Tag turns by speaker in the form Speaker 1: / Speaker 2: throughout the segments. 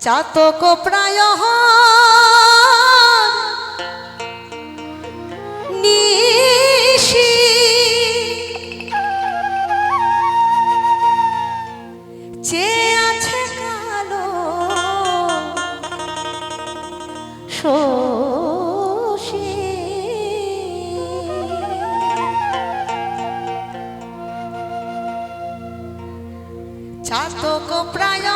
Speaker 1: চাতক প্রায় নিশি। চেয়ে আছে কালো শোষী চাতক প্রায়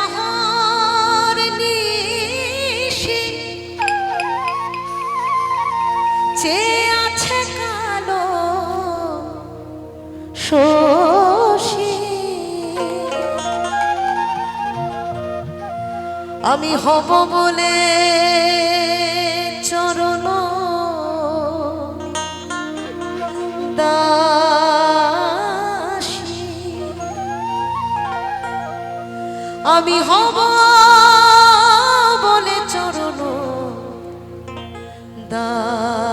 Speaker 1: আমি হব বলে চরণ আমি হব বলে চরণ দাসী।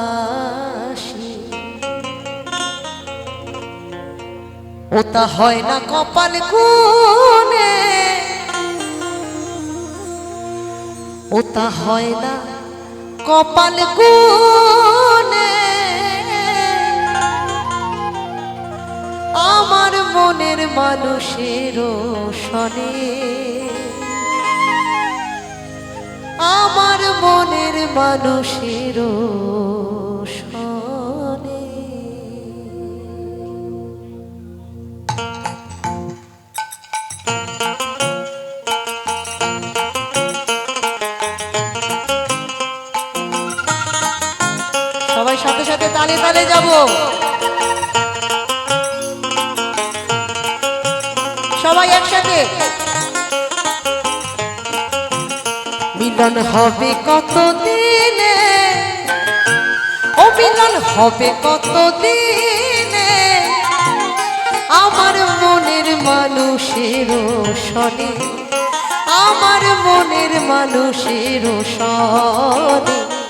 Speaker 1: ওটা হয় না কপাল গুনে ওটা হয় না কপাল গুনে আমার মনের মানুষের সনে আমার মনের মানুষের তালে তালে যাব। সবাই একসাথে। মিলন হবে কত দিনে ও মিলন হবে কত দিনে আমার মনের মানুষের সনে আমার মনের মানুষের সনে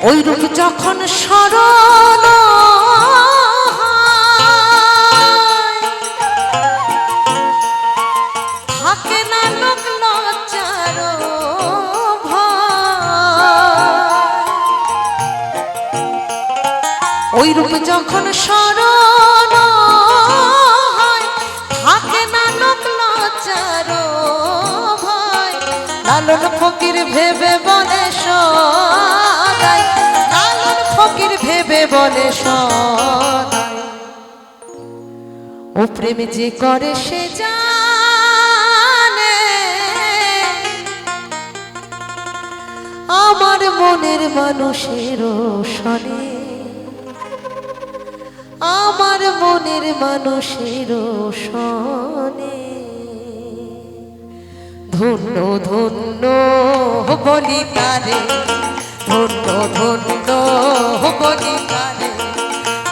Speaker 1: ওই রূপ যখন হয়, থাকে না লোক ওই রূপ যখন স্মরণ বলে সদাই। ও প্রেম যে করে সে জানে। আমার মনের মানুষের সনে আমার মনের মানুষের সনে ধন্য ধন্য বলি তারে। ধন্য ধন্য বলি তারে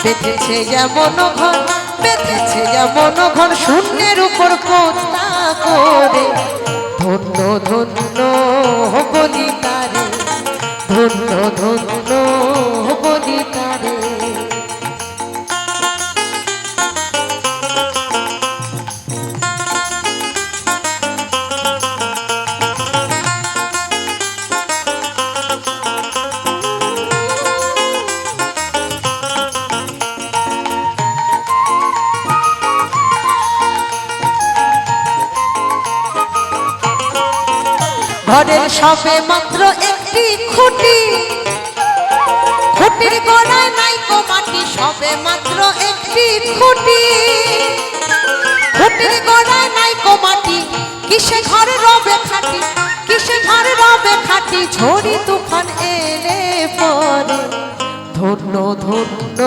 Speaker 1: বেঁধেছে যেমন ঘর বেঁধেছে যেমন ঘর, শূন্যের উপর কোথা করে? ধন্য ধন্য বলি ঘরের সবে মাত্র একটি খুঁটি। খুঁটির গোড়ায় নাই কো মাটি, সবে মাত্র একটি খুঁটি। খুঁটির গোড়ায় নাই কো মাটি, কিসে ঘরে রবে খাটি, কিসে ঘর রবে খাটি, ঝড়ি তুফান এলে পরে। ধন্য ধন্য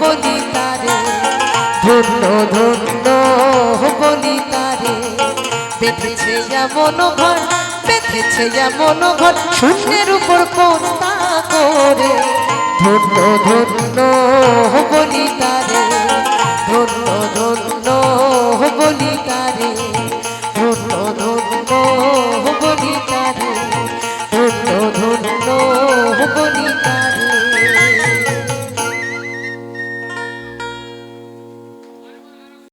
Speaker 1: বলি তারে ধন্য ধন্য বলি তারে বেঁধেছে যেমন ঘর বেঁধেছে যেমন ঘর শূন্যের উপর পোস্তা করে। ধন্য ধন্য